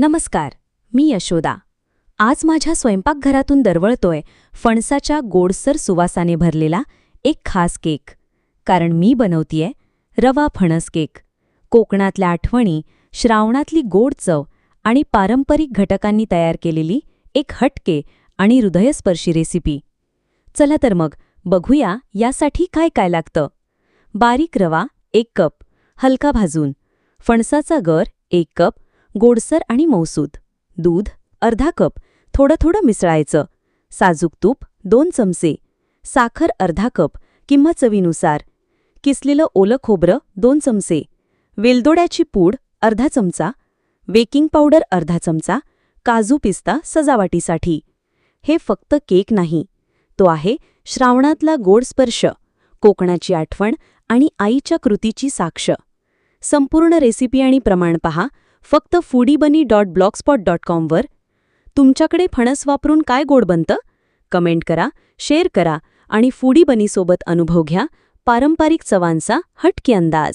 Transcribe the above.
नमस्कार मी यशोदा. आज माझ्या स्वयंपाकघरातून दरवळतोय फणसाच्या गोडसर सुवासाने भरलेला एक खास केक. कारण मी बनवतीये रवा फणस केक. कोकणातल्या आठवणी श्रावणातली गोड चव आणि पारंपरिक घटकांनी तयार केलेली एक हटके आणि हृदयस्पर्शी रेसिपी चला तर मग बघूया यासाठी काय काय लागतं. बारीक रवा एक कप हलका भाजून. फणसाचा गर एक कप गोडसर आणि मौसूद. दूध अर्धा कप. थोडं थोडं मिसळायचं. साजूक तूप दोन चमचे. साखर अर्धा कप. किंवा चवीनुसार. किसलेलं ओलं खोबरं दोन चमचे. वेलदोड्याची पूड अर्धा चमचा. बेकिंग पावडर अर्धा चमचा. काजू पिस्ता सजावटीसाठी. हे फक्त केक नाही. तो आहे श्रावणातला गोड स्पर्श कोकणाची आठवण आणि आईच्या कृतीची साक्ष. संपूर्ण रेसिपी आणि प्रमाण पहा. फक्त foodie bunny dot blogspot dot कॉमवर तुमच्याकडे फणस वापरून काय गोड बनतं? कमेंट करा शेअर करा आणि फूडी बनीसोबत अनुभव घ्या. पारंपरिक चवांचा हटके अंदाज.